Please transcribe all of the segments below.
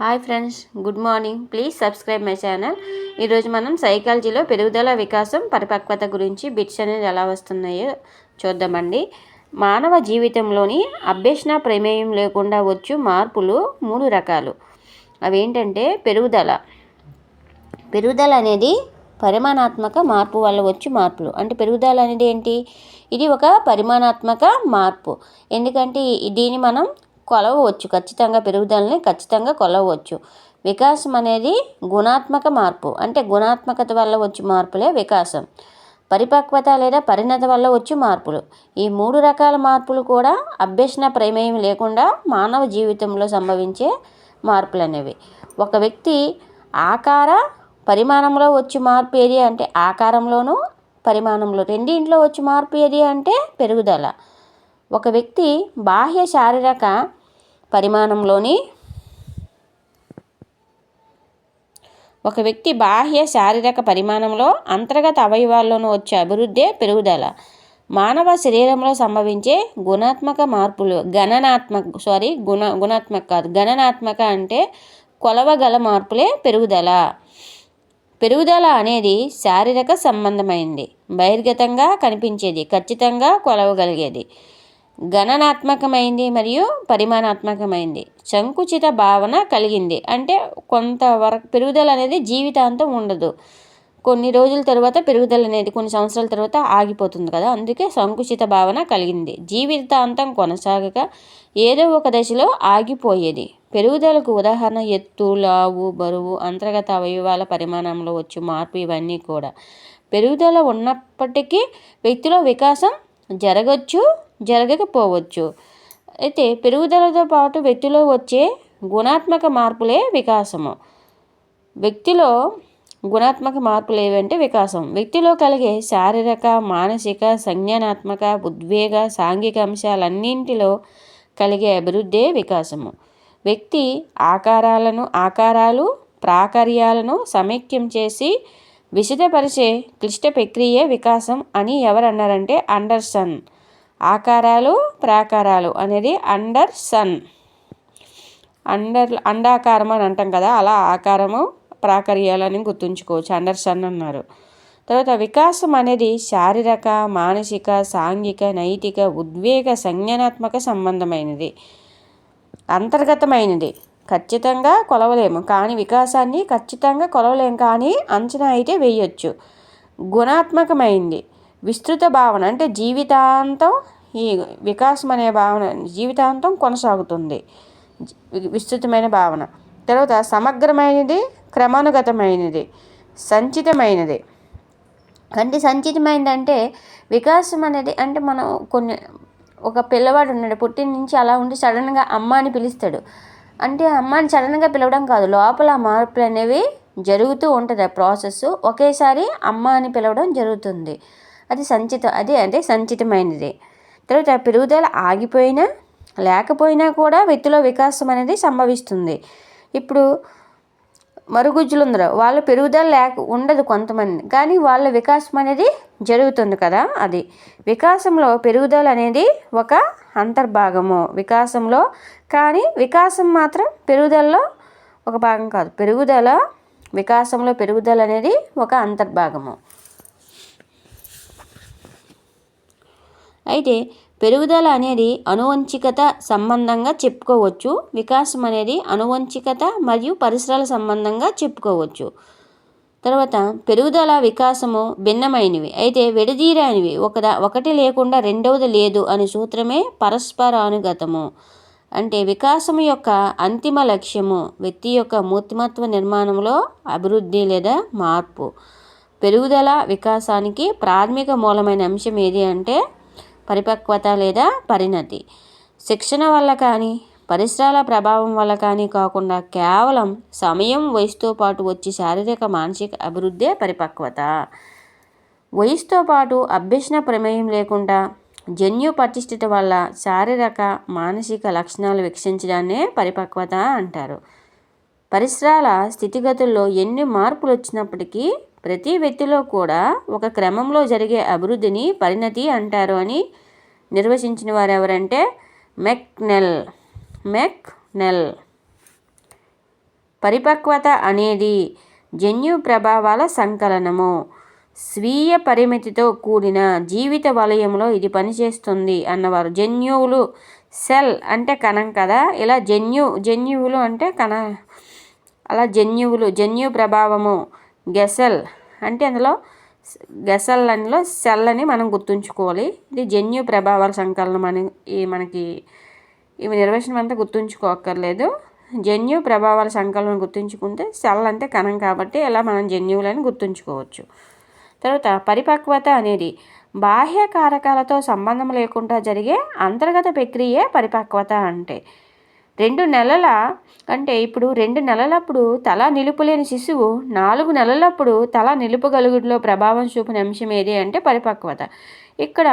Hi friends good morning. Please subscribe my channel. ఈరోజు మనం సైకాలజీలో పెరుగుదల వికాసం పరిపక్వత గురించి బిట్స్ అనేది ఎలా వస్తున్నాయో చూద్దామండి. మానవ జీవితంలోని అభ్యసన ప్రమేయం లేకుండా వచ్చు మార్పులు మూడు రకాలు. అవేంటంటే పెరుగుదల. పెరుగుదల అనేది పరిమాణాత్మక మార్పు వల్ల వచ్చి మార్పులు. అంటే పెరుగుదల అనేది ఏంటి? ఇది ఒక పరిమాణాత్మక మార్పు. ఎందుకంటే దీన్ని మనం కొలవవచ్చు. ఖచ్చితంగా పెరుగుదలని ఖచ్చితంగా కొలవవచ్చు. వికాసం అనేది గుణాత్మక మార్పు. అంటే గుణాత్మకత వల్ల వచ్చే మార్పులే వికాసం. పరిపక్వత లేదా పరిణత వల్ల వచ్చే మార్పులు. ఈ మూడు రకాల మార్పులు కూడా అభ్యసన ప్రమేయం లేకుండా మానవ జీవితంలో సంభవించే మార్పులు అనేవి ఒక వ్యక్తి ఆకార పరిమాణంలో వచ్చే మార్పు ఏది అంటే ఆకారంలోనూ పరిమాణంలో రెండింట్లో వచ్చే మార్పు ఏది అంటే పెరుగుదల. ఒక వ్యక్తి బాహ్య శారీరక పరిమాణంలోని ఒక వ్యక్తి బాహ్య శారీరక పరిమాణంలో అంతర్గత అవయవాల్లోనూ వచ్చే అభివృద్ధే పెరుగుదల. మానవ శరీరంలో సంభవించే గుణాత్మక మార్పులు గణనాత్మక సారీ గుణ గుణాత్మక కాదు గణనాత్మక అంటే కొలవగల మార్పులే పెరుగుదల. పెరుగుదల అనేది శారీరక సంబంధమైంది బహిర్గతంగా కనిపించేది ఖచ్చితంగా కొలవగలిగేది. గణనాత్మకమైంది మరియు పరిమాణాత్మకమైంది. సంకుచిత భావన కలిగింది. అంటే కొంతవరకు పెరుగుదల అనేది జీవితాంతం ఉండదు. కొన్ని రోజుల తర్వాత పెరుగుదల అనేది కొన్ని సంవత్సరాల తర్వాత ఆగిపోతుంది కదా. అందుకే సంకుచిత భావన కలిగింది. జీవితాంతం కొనసాగక ఏదో ఒక దశలో ఆగిపోయేది. పెరుగుదలకు ఉదాహరణ ఎత్తు లావు బరువు అంతర్గత అవయవాల పరిమాణంలో వచ్చే మార్పు ఇవన్నీ కూడా. పెరుగుదల ఉన్నప్పటికీ వ్యక్తిలో వికాసం జరగచ్చు జరగకపోవచ్చు. అయితే పెరుగుదలతో పాటు వ్యక్తిలో వచ్చే గుణాత్మక మార్పులే వికాసము. వ్యక్తిలో గుణాత్మక మార్పులు ఏవంటే వికాసం. వ్యక్తిలో కలిగే శారీరక మానసిక సంజ్ఞానాత్మక ఉద్వేగ సాంఘిక అంశాలన్నింటిలో కలిగే అభివృద్ధే వికాసము. వ్యక్తి ఆకారాలను ఆకారాలు ప్రాకార్యాలను సమైక్యం చేసి విశదపరిచే క్లిష్ట ప్రక్రియే వికాసం అని ఎవరన్నారంటే అండర్సన్. ఆకారాలు ప్రాకారాలు అనేది అండర్ సన్. అండర్ అండాకారం అని అంటాం కదా అలా ఆకారము ప్రాకర్యాలని గుర్తుంచుకోవచ్చు అండర్ సన్ అన్నారు. తర్వాత వికాసం అనేది శారీరక మానసిక సాంఘిక నైతిక ఉద్వేగ సంజ్ఞానాత్మక సంబంధమైనది. అంతర్గతమైనది. ఖచ్చితంగా కొలవలేము కానీ వికాసాన్ని ఖచ్చితంగా కొలవలేము కానీ అంచనా అయితే వేయొచ్చు. గుణాత్మకమైంది. విస్తృత భావన అంటే జీవితాంతం ఈ వికాసం అనే భావన జీవితాంతం కొనసాగుతుంది. విస్తృతమైన భావన. తర్వాత సమగ్రమైనది క్రమానుగతమైనది సంచితమైనది. అంటే సంచితమైనది అంటే వికాసం అనేది అంటే మనం కొన్ని ఒక పిల్లవాడు ఉన్నాడు పుట్టిన నుంచి అలా ఉండి సడన్గా అమ్మ అని పిలుస్తాడు. అంటే అమ్మని సడన్గా పిలవడం కాదు లోపల మార్పులు అనేవి జరుగుతూ ఉంటుంది ఆ ప్రాసెస్ ఒకేసారి అమ్మ అని పిలవడం జరుగుతుంది. అది సంచిత అది అంటే సంచితమైనది. తర్వాత పెరుగుదల ఆగిపోయినా లేకపోయినా కూడా వ్యక్తిలో వికాసం అనేది సంభవిస్తుంది. ఇప్పుడు మరుగుజ్జులు ఉందరు వాళ్ళ పెరుగుదల లేక ఉండదు కొంతమంది. కానీ వాళ్ళ వికాసం అనేది జరుగుతుంది కదా అది. వికాసంలో పెరుగుదల అనేది ఒక అంతర్భాగము. వికాసంలో కానీ వికాసం మాత్రం పెరుగుదలలో ఒక భాగం కాదు. పెరుగుదల వికాసంలో పెరుగుదల అనేది ఒక అంతర్భాగము. అయితే పెరుగుదల అనేది అనువంచికత సంబంధంగా చెప్పుకోవచ్చు. వికాసం అనేది అనువంచికత మరియు పరిసరాల సంబంధంగా చెప్పుకోవచ్చు. తర్వాత పెరుగుదల వికాసము భిన్నమైనవి. అయితే విడదీరానివి ఒకదా ఒకటి లేకుండా రెండవది లేదు అనే సూత్రమే పరస్పరానుగతము అంటే వికాసం యొక్క అంతిమ లక్ష్యము వ్యక్తి యొక్క మూర్తిమత్వ నిర్మాణంలో అభివృద్ధి లేదా మార్పు. పెరుగుదల వికాసానికి ప్రాథమిక మూలమైన అంశం ఏది అంటే పరిపక్వత లేదా పరిణతి. శిక్షణ వల్ల కానీ పరిసరాల ప్రభావం వల్ల కానీ కాకుండా కేవలం సమయం వయసుతో పాటు వచ్చి శారీరక మానసిక అభివృద్ధే పరిపక్వత. వయసుతో పాటు అభ్యసన ప్రమేయం లేకుండా జన్యు పటిష్టత వల్ల శారీరక మానసిక లక్షణాలు వికసించడాన్నే పరిపక్వత అంటారు. పరిసరాల స్థితిగతుల్లో ఎన్ని మార్పులు వచ్చినప్పటికీ ప్రతి వ్యక్తిలో కూడా ఒక క్రమంలో జరిగే అభివృద్ధిని పరిణతి అంటారు అని నిర్వచించిన వారు ఎవరంటే మెక్నెల్. మెక్నెల్. పరిపక్వత అనేది జన్యు ప్రభావాల సంకలనము. స్వీయ పరిమితితో కూడిన జీవిత వలయంలో ఇది పనిచేస్తుంది అన్నవారు. జన్యువులు సెల్ అంటే కణం కదా. ఇలా జన్యు జన్యువులు అంటే కణ అలా జన్యువులు జన్యు ప్రభావము గెసెల్ అంటే అందులో గెసల్ అనిలో సెల్ అని మనం గుర్తుంచుకోవాలి. ఇది జన్యు ప్రభావాల సంకలనం అని ఈ మనకి ఇవి నిర్వచనం అంతా గుర్తుంచుకోక్కర్లేదు. జన్యు ప్రభావాల సంకలనం గుర్తుంచుకుంటే సెల్ అంటే కణం కాబట్టి ఇలా మనం జన్యువులని గుర్తుంచుకోవచ్చు. తర్వాత పరిపక్వత అనేది బాహ్య కారకాలతో సంబంధం లేకుండా జరిగే అంతర్గత ప్రక్రియే పరిపక్వత అంటే. రెండు నెలల అంటే ఇప్పుడు రెండు నెలలప్పుడు తల నిలుపులేని శిశువు నాలుగు నెలలప్పుడు తల నిలుపుగలుగులో ప్రభావం చూపిన అంశం ఏది అంటే పరిపక్వత. ఇక్కడ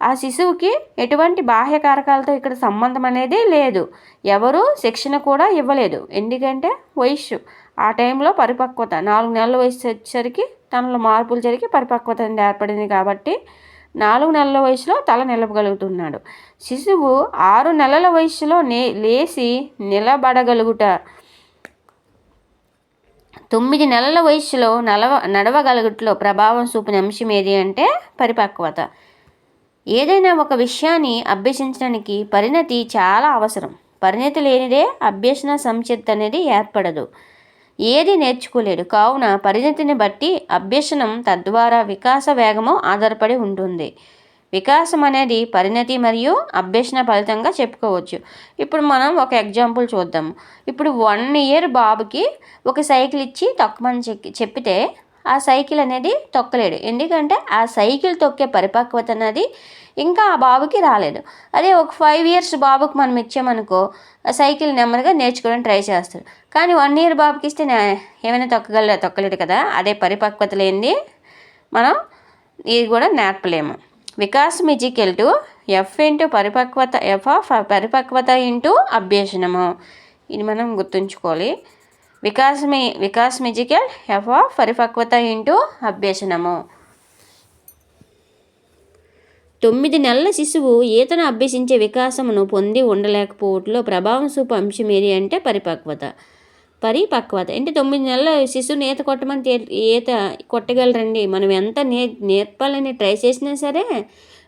ఆ శిశువుకి ఎటువంటి బాహ్య కారకాలతో ఇక్కడ సంబంధం అనేది లేదు. ఎవరు శిక్షణ కూడా ఇవ్వలేదు. ఎందుకంటే వయస్సు. ఆ టైంలో పరిపక్వత. నాలుగు నెలల వయసు వచ్చేసరికి తనలో మార్పులు జరిగి పరిపక్వత ఏర్పడింది కాబట్టి నాలుగు నెలల వయసులో తల నిలపగలుగుతున్నాడు. శిశువు ఆరు నెలల వయసులో నే లేచి నిలబడగలుగుట. తొమ్మిది నెలల వయసులో నలవ నడవగలుగుట్లో ప్రభావం చూపిన అంశం ఏది అంటే పరిపక్వత. ఏదైనా ఒక విషయాన్ని అభ్యసించడానికి పరిణతి చాలా అవసరం. పరిణతి లేనిదే అభ్యసన సంసిద్ధి అనేది ఏర్పడదు. ఏది నేర్చుకోలేడు కావున పరిణతిని బట్టి అభ్యసనం తద్వారా వికాస వేగము ఆధారపడి ఉంటుంది. వికాసం అనేది పరిణతి మరియు అభ్యసన ఫలితంగా చెప్పుకోవచ్చు. ఇప్పుడు మనం ఒక ఎగ్జాంపుల్ చూద్దాం. ఇప్పుడు వన్ ఇయర్ బాబుకి ఒక సైకిల్ ఇచ్చి తొక్కమని చెప్పితే ఆ సైకిల్ అనేది తొక్కలేడు. ఎందుకంటే ఆ సైకిల్ తొక్కే పరిపక్వత అనేది ఇంకా ఆ బాబుకి రాలేదు. అదే ఒక ఫైవ్ ఇయర్స్ బాబుకి మనం ఇచ్చామనుకో ఆ సైకిల్ నెమ్మదిగా నేర్చుకోవడానికి ట్రై చేస్తాడు. కానీ వన్ ఇయర్ బాబుకి ఇస్తే ఏమైనా తొక్కగల తొక్కలేడు కదా. అదే పరిపక్వత లేనిది మనం ఇది కూడా నేర్పలేము. వికాసం is equal to F into పరిపక్వత ఎఫ్ ఆఫ్ పరిపక్వత ఇంటూ అభ్యసనము. ఇది మనం గుర్తుంచుకోవాలి. వికాసమి వికాస్ మిజికల్ ఎఫ్ ఆఫ్ పరిపక్వత ఇంటూ అభ్యసనము. తొమ్మిది నెలల శిశువు ఈతను అభ్యసించే వికాసమును పొంది ఉండలేకపోవట్లో ప్రభావం చూపు అంశం ఏది అంటే పరిపక్వత. పరిపక్వత. అంటే తొమ్మిది నెలల శిశువుని ఈత కొట్టమని ఈత కొట్టగలరండి. మనం ఎంత నే నేర్పాలని ట్రై చేసినా సరే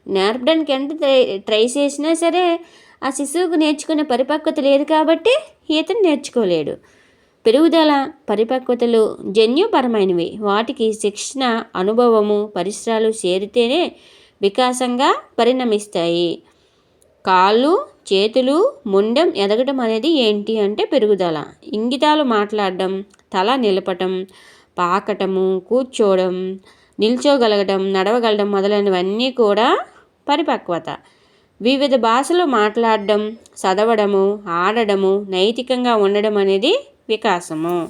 నేర్పడానికి ఎంత ట్రై ట్రై చేసినా సరే ఆ శిశువుకు నేర్చుకునే పరిపక్వత లేదు కాబట్టి ఈతను నేర్చుకోలేడు. పెరుగుదల పరిపక్వతలు జన్యుపరమైనవి. వాటికి శిక్షణ అనుభవము పరిసరాలు చేరితేనే వికాసంగా పరిణమిస్తాయి. కాళ్ళు చేతులు ముండెం ఎదగటం అనేది ఏంటి అంటే పెరుగుదల. ఇంగితాలు మాట్లాడడం తల నిలపటం పాకటము కూర్చోవడం నిల్చోగలగడం నడవగలడం మొదలైనవన్నీ కూడా పరిపక్వత. వివిధ భాషలు మాట్లాడడం చదవడము ఆడడము నైతికంగా ఉండడం అనేది వికాసము.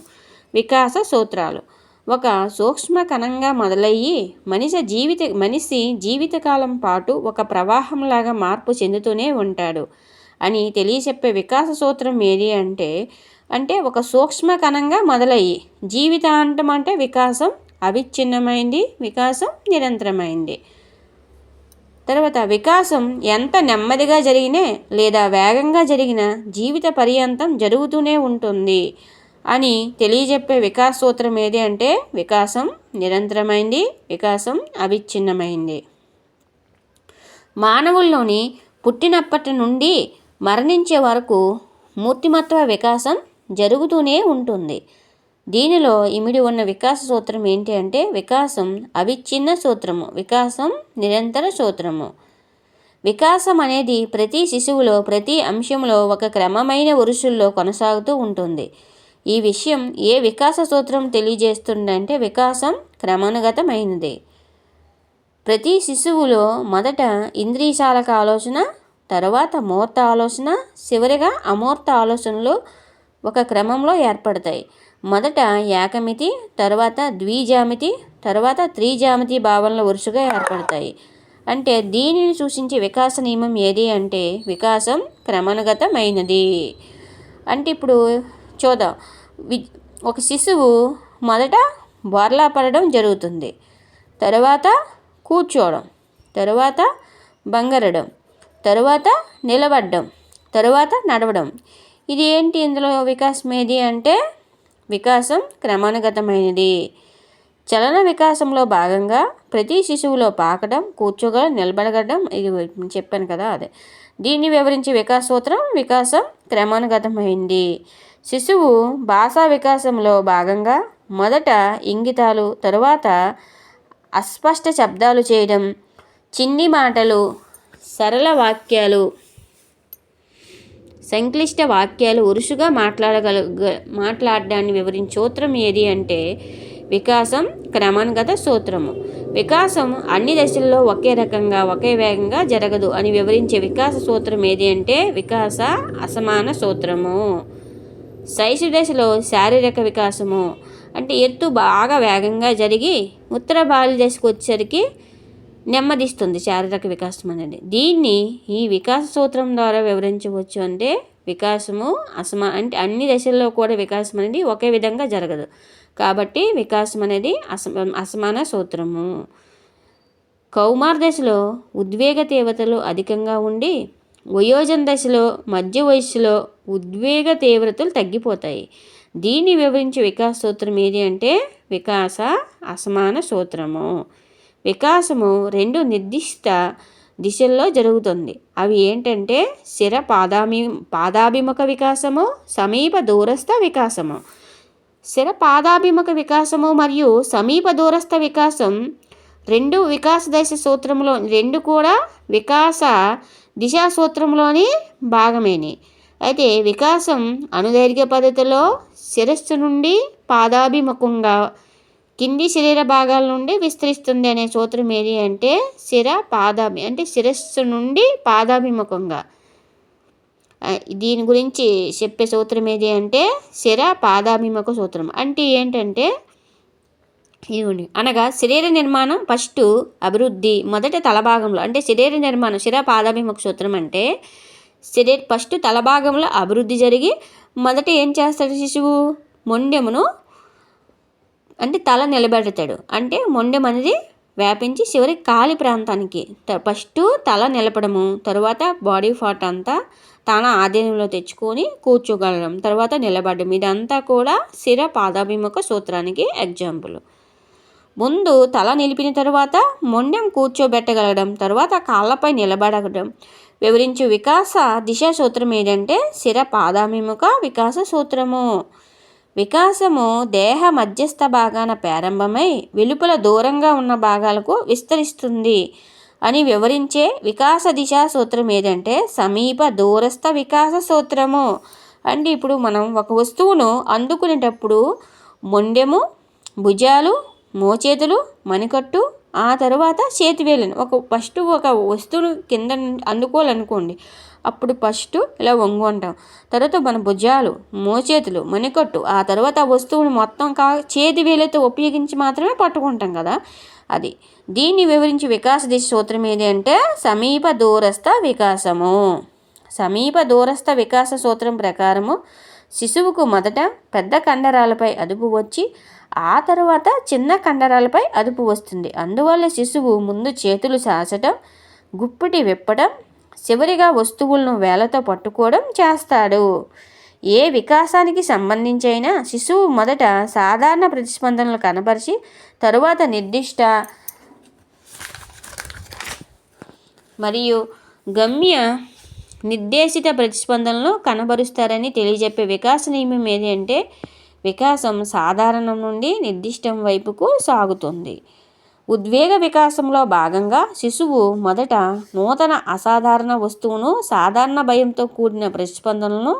వికాస సూత్రాలు. ఒక సూక్ష్మ కణంగా మొదలయ్యి మనిషి జీవిత మనిషి జీవితకాలం పాటు ఒక ప్రవాహంలాగా మార్పు చెందుతూనే ఉంటాడు. అని తెలియచెప్పే వికాస సూత్రం ఏది అంటే అంటే ఒక సూక్ష్మ కణంగా మొదలయ్యి జీవితాంతం అంటే వికాసం అవిచ్ఛిన్నమైంది వికాసం నిరంతరమైంది. తర్వాత వికాసం ఎంత నెమ్మదిగా జరిగినా లేదా వేగంగా జరిగిన జీవిత పర్యంతం జరుగుతూనే ఉంటుంది అని తెలియజెప్పే వికాస సూత్రం ఏది అంటే వికాసం నిరంతరమైంది వికాసం అవిచ్ఛిన్నమైంది. మానవుల్లోని పుట్టినప్పటి నుండి మరణించే వరకు మూర్తిమత్వ వికాసం జరుగుతూనే ఉంటుంది. దీనిలో ఇమిడి ఉన్న వికాస సూత్రం ఏంటి అంటే వికాసం అవిచ్ఛిన్న సూత్రము వికాసం నిరంతర సూత్రము. వికాసం అనేది ప్రతి శిశువులో ప్రతి అంశంలో ఒక క్రమమైన వరుసల్లో కొనసాగుతూ ఉంటుంది. ఈ విషయం ఏ వికాస సూత్రం తెలియజేస్తుందంటే వికాసం క్రమానుగతమైనది. ప్రతి శిశువులో మొదట ఇంద్రియశాలక ఆలోచన తర్వాత మూర్త ఆలోచన చివరిగా అమూర్త ఆలోచనలు ఒక క్రమంలో ఏర్పడతాయి. మొదట ఏకమితి తర్వాత ద్విజామితి తర్వాత త్రిజామితి భావనలు వరుసగా ఏర్పడతాయి. అంటే దీనిని సూచించే వికాస నియమం ఏది అంటే వికాసం క్రమానుగతమైనది. అంటే ఇప్పుడు చూద్దాం. వి ఒక శిశువు మొదట బోర్లా పడడం జరుగుతుంది. తర్వాత కూర్చోవడం. తర్వాత బంగరడం. తర్వాత నిలబడడం. తర్వాత నడవడం. ఇది ఏంటి ఇందులో వికాసం ఏది అంటే వికాసం క్రమానుగతమైనది. చలన వికాసంలో భాగంగా ప్రతి శిశువులో పాకడం కూర్చోగల నిలబడగడం ఇది చెప్పాను కదా అదే. దీన్ని వివరించి వికాస సూత్రం వికాసం క్రమానుగతమైంది. శిశువు భాషా వికాసంలో భాగంగా మొదట ఇంగితాలు తరువాత అస్పష్ట శబ్దాలు చేయడం చిన్ని మాటలు సరళ వాక్యాలు సంక్లిష్ట వాక్యాలు ఉరుసుగా మాట్లాడగల మాట్లాడడాన్ని వివరించే సూత్రం ఏది అంటే వికాసం క్రమానుగత సూత్రము. వికాసం అన్ని దశల్లో ఒకే రకంగా ఒకే వేగంగా జరగదు అని వివరించే వికాస సూత్రం ఏది అంటే వికాస అసమాన సూత్రము. శైశు దశలో శారీరక వికాసము. అంటే ఎత్తు బాగా వేగంగా జరిగి ఉత్తర బాల్య దశకు వచ్చేసరికి నెమ్మదిస్తుంది శారీరక వికాసం అనేది. దీన్ని ఈ వికాస సూత్రం ద్వారా వివరించవచ్చు అంటే వికాసము అసమా అంటే అన్ని దశల్లో కూడా వికాసం అనేది ఒకే విధంగా జరగదు. కాబట్టి వికాసం అనేది అసమ అసమాన సూత్రము. కౌమార్ దశలో ఉద్వేగ తీవ్రతలు అధికంగా ఉండి వయోజన దశలో మధ్య వయస్సులో ఉద్వేగ తీవ్రతలు తగ్గిపోతాయి. దీన్ని వివరించే వికాస సూత్రం ఏది అంటే వికాస అసమాన సూత్రము. వికాసము రెండు నిర్దిష్ట దిశల్లో జరుగుతుంది. అవి ఏంటంటే శిర పాదామి పాదాభిముఖ వికాసము సమీప దూరస్థ వికాసము. శిర పాదాభిముఖ వికాసము మరియు సమీప దూరస్థ వికాసం రెండు వికాస దశ సూత్రంలో రెండు కూడా వికాస దిశా సూత్రంలోని భాగమేని. అయితే వికాసం అనుదైర్ఘ్య పద్ధతిలో శిరస్సు నుండి పాదాభిముఖంగా కింది శరీర భాగాల నుండి విస్తరిస్తుంది అనే సూత్రం ఏది అంటే శిర పాదాభి అంటే శిరస్సు నుండి పాదాభిముఖంగా. దీని గురించి చెప్పే సూత్రం ఏది అంటే శిర పాదాభిముఖ సూత్రం. అంటే ఏంటంటే ఇవ్వండి అనగా శరీర నిర్మాణం ఫస్ట్ అభివృద్ధి మొదట తలభాగంలో అంటే శరీర నిర్మాణం శిర పాదాభిముఖ సూత్రం అంటే శరీర ఫస్ట్ తలభాగంలో అభివృద్ధి జరిగి మొదట ఏం చేస్తాడు శిశువు? మొండెమును అంటే తల నిలబెడతాడు. అంటే మొండెం అనేది వ్యాపించి చివరి కాలి ప్రాంతానికి. ఫస్ట్ తల నిలపడము తర్వాత బాడీ పార్ట్ అంతా తన ఆధీనంలో తెచ్చుకొని కూర్చోగలడం తర్వాత నిలబడడం. ఇదంతా కూడా శిర పాదాభిముఖ సూత్రానికి ఎగ్జాంపుల్. ముందు తల నిలిపిన తర్వాత మొండెం కూర్చోబెట్టగలగడం తర్వాత కాళ్ళపై నిలబడగడం. వివరించు వికాస దిశా సూత్రం ఏంటంటే శిర పాదాభిముఖ వికాస సూత్రము. వికాసము దేహ మధ్యస్థ భాగాన ప్రారంభమై వెలుపల దూరంగా ఉన్న భాగాలకు విస్తరిస్తుంది అని వివరించే వికాస దిశా సూత్రం ఏదంటే సమీప దూరస్థ వికాస సూత్రము. అంటే ఇప్పుడు మనం ఒక వస్తువును అందుకునేటప్పుడు మొండెము భుజాలు మోచేతులు మణికట్టు ఆ తర్వాత చేతివేలను ఒక ఫస్ట్ ఒక వస్తువును కింద అందుకోవాలనుకోండి అప్పుడు ఫస్ట్ ఇలా వంగు తర్వాత మన భుజాలు మోచేతులు మణికట్టు ఆ తర్వాత ఆ వస్తువును మొత్తం కా చేతి వేలతో ఉపయోగించి మాత్రమే పట్టుకుంటాం కదా. అది. దీన్ని వివరించి వికాస దిశ సూత్రం ఏది అంటే సమీప దూరస్థ వికాసము. సమీప దూరస్థ వికాస సూత్రం ప్రకారము శిశువుకు మొదట పెద్ద కండరాలపై అదుపు వచ్చి ఆ తర్వాత చిన్న కండరాలపై అదుపు వస్తుంది. అందువల్ల శిశువు ముందు చేతులు సాచటం గుప్పిటి విప్పడం చివరిగా వస్తువులను వేలతో పట్టుకోవడం చేస్తాడు. ఏ వికాసానికి సంబంధించైనా శిశువు మొదట సాధారణ ప్రతిస్పందనలు కనపరిచి తరువాత నిర్దిష్ట మరియు గమ్య నిర్దేశిత ప్రతిస్పందనలు కనబరుస్తారని తెలియజెప్పే వికాస నియమం ఏది అంటే వికాసం సాధారణం నుండి నిర్దిష్టం వైపుకు సాగుతుంది. ఉద్వేగ వికాసంలో భాగంగా శిశువు మొదట నూతన అసాధారణ వస్తువును సాధారణ భయంతో కూడిన ప్రతిస్పందనలను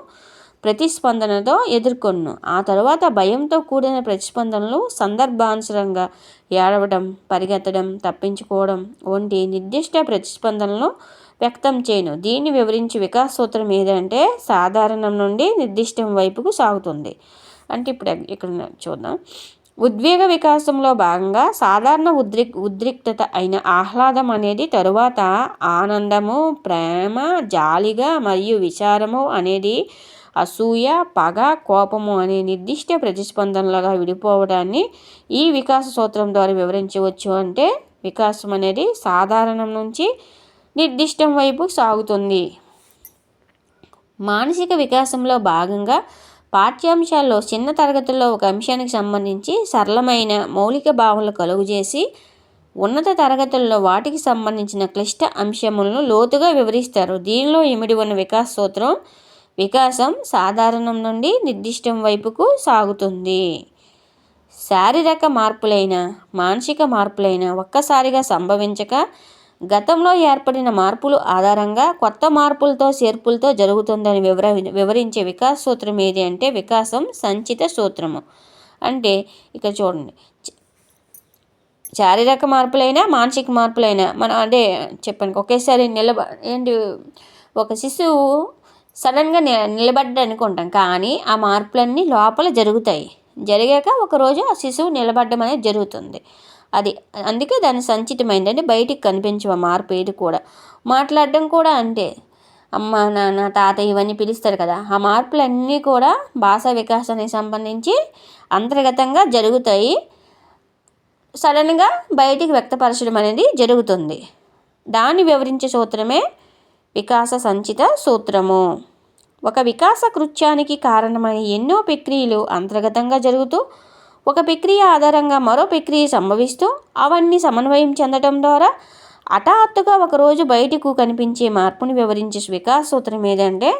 ప్రతిస్పందనతో ఎదుర్కొన్ను. ఆ తర్వాత భయంతో కూడిన ప్రతిస్పందనలు సందర్భానుసరంగా ఏడవడం పరిగెత్తడం తప్పించుకోవడం వంటి నిర్దిష్ట ప్రతిస్పందనలు వ్యక్తం చేయను. దీన్ని వివరించి వికాస సూత్రం ఏదంటే సాధారణం నుండి నిర్దిష్టం వైపుకు సాగుతుంది. అంటే ఇప్పుడు ఇక్కడ చూద్దాం. ఉద్వేగ వికాసంలో భాగంగా సాధారణ ఉద్రిక్ ఉద్రిక్తత అయిన ఆహ్లాదం అనేది తరువాత ఆనందము ప్రేమ జాలిగా మరియు విచారము అనేది అసూయ పగ కోపము అనే నిర్దిష్ట ప్రతిస్పందనలుగా విడిపోవడాన్ని ఈ వికాస సూత్రం ద్వారా వివరించవచ్చు. అంటే వికాసం అనేది సాధారణం నుంచి నిర్దిష్టం వైపు సాగుతుంది. మానసిక వికాసంలో భాగంగా పాఠ్యాంశాల్లో చిన్న తరగతుల్లో ఒక అంశానికి సంబంధించి సరళమైన మౌలిక భావనలు కలుగజేసి ఉన్నత తరగతుల్లో వాటికి సంబంధించిన క్లిష్ట అంశములను లోతుగా వివరిస్తారు. దీనిలో ఇమిడి ఉన్న వికాస సూత్రం వికాసం సాధారణం నుండి నిర్దిష్టం వైపుకు సాగుతుంది. శారీరక మార్పులైన మానసిక మార్పులైన ఒక్కసారిగా సంభవించక గతంలో ఏర్పడిన మార్పులు ఆధారంగా కొత్త మార్పులతో చేర్పులతో జరుగుతుందని వివర వివరించే వికాస సూత్రం ఏది అంటే వికాసం సంచిత సూత్రము. అంటే ఇక చూడండి. శారీరక మార్పులైనా మానసిక మార్పులైనా మనం అంటే చెప్పండి ఒకేసారి నిలబ ఏంటి? ఒక శిశువు సడన్గా నిలబడ్డ అనుకుంటాం కానీ ఆ మార్పులన్నీ లోపల జరుగుతాయి. జరిగాక ఒకరోజు ఆ శిశువు నిలబడడం అనేది జరుగుతుంది. అది అందుకే దాని సంచితమైంది. అంటే బయటికి కనిపించవు మార్పు ఏది కూడా. మాట్లాడడం కూడా అంటే అమ్మ నాన్న తాత ఇవన్నీ పిలుస్తారు కదా. ఆ మార్పులన్నీ కూడా భాషా వికాసానికి సంబంధించి అంతర్గతంగా జరుగుతాయి. సడన్గా బయటికి వ్యక్తపరచడం అనేది జరుగుతుంది. దాన్ని వివరించే సూత్రమే వికాస సంచిత సూత్రము. ఒక వికాస కృత్యానికి కారణమైన ఎన్నో ప్రక్రియలు అంతర్గతంగా జరుగుతూ ఒక ప్రక్రియ ఆధారంగా మరో ప్రక్రియ సంభవిస్తూ అవన్నీ సమన్వయం చెందడం ద్వారా హఠాత్తుగా ఒకరోజు బయటకు కనిపించే మార్పుని వివరించే వికాస సూత్రం ఏదంటే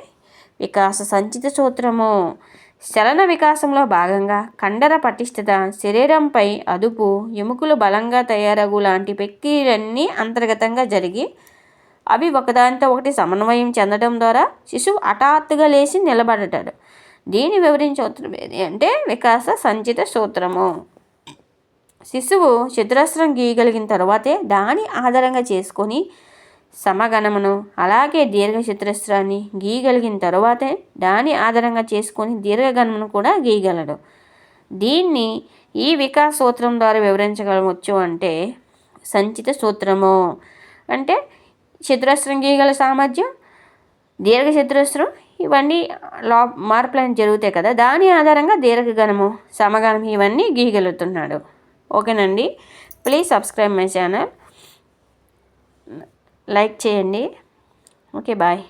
వికాస సంచిత సూత్రము. చలన వికాసంలో భాగంగా కండర పటిష్టత శరీరంపై అదుపు ఎముకలు బలంగా తయారగు లాంటి ప్రక్రియలన్నీ అంతర్గతంగా జరిగి అవి ఒకదానితో ఒకటి సమన్వయం చెందడం ద్వారా శిశువు హఠాత్తుగా లేచి నిలబడతాడు. దీని వివరించే ఏది అంటే వికాస సంచిత సూత్రము. శిశువు చతురస్రం గీయగలిగిన తర్వాతే దాని ఆధారంగా చేసుకొని సమగణమును అలాగే దీర్ఘ చతురస్రాన్ని గీయగలిగిన తర్వాతే దాని ఆధారంగా చేసుకొని దీర్ఘగణమును కూడా గీయగలడు. దీన్ని ఈ వికాస సూత్రం ద్వారా వివరించగలవచ్చు అంటే సంచిత సూత్రము. అంటే చతురస్రం గీయగల సామర్థ్యం దీర్ఘ చతురస్రం ఇవన్నీ లా మార్పులు జరుగుతాయి కదా. దాని ఆధారంగా దీర్ఘగణము సమగణం ఇవన్నీ గీయగలుగుతున్నాడు. ఓకేనండి? Please subscribe my channel. Like చేయండి. Okay bye.